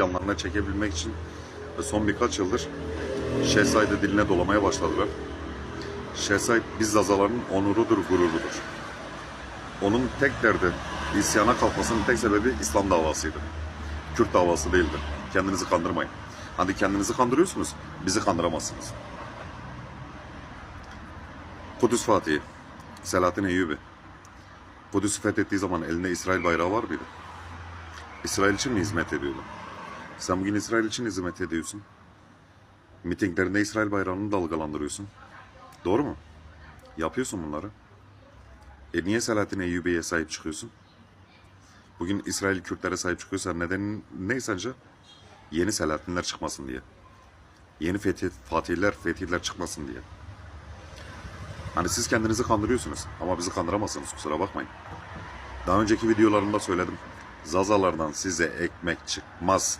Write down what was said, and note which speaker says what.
Speaker 1: yanlarına çekebilmek için son birkaç yıldır Şehzade diline dolamaya başladılar. Şehzade biz Zazaların onurudur, gururudur. Onun tek derdi isyana kalkmasının tek sebebi İslam davasıydı. Kürt davası değildi. Kendinizi kandırmayın. Hadi kendinizi kandırıyorsunuz, bizi kandıramazsınız. Kudüs Fatihi, Selahattin Eyyubi. Kudüs'ü fethettiği zaman elinde İsrail bayrağı var mıydı? İsrail için mi hizmet ediyordu? Sen bugün İsrail için hizmet ediyorsun. Mitinglerinde İsrail bayrağını dalgalandırıyorsun. Doğru mu? Yapıyorsun bunları. E niye Selahattin Eyyubi'ye sahip çıkıyorsun? Bugün İsrail Kürtlere sahip çıkıyorsan neden ne sence? Yeni Selahattinler çıkmasın diye. Yeni fethi, Fatihler, Fetihler çıkmasın diye. Hani siz kendinizi kandırıyorsunuz ama bizi kandıramazsınız kusura bakmayın. Daha önceki videolarımda söyledim. Zazalardan size ekmek çıkmaz.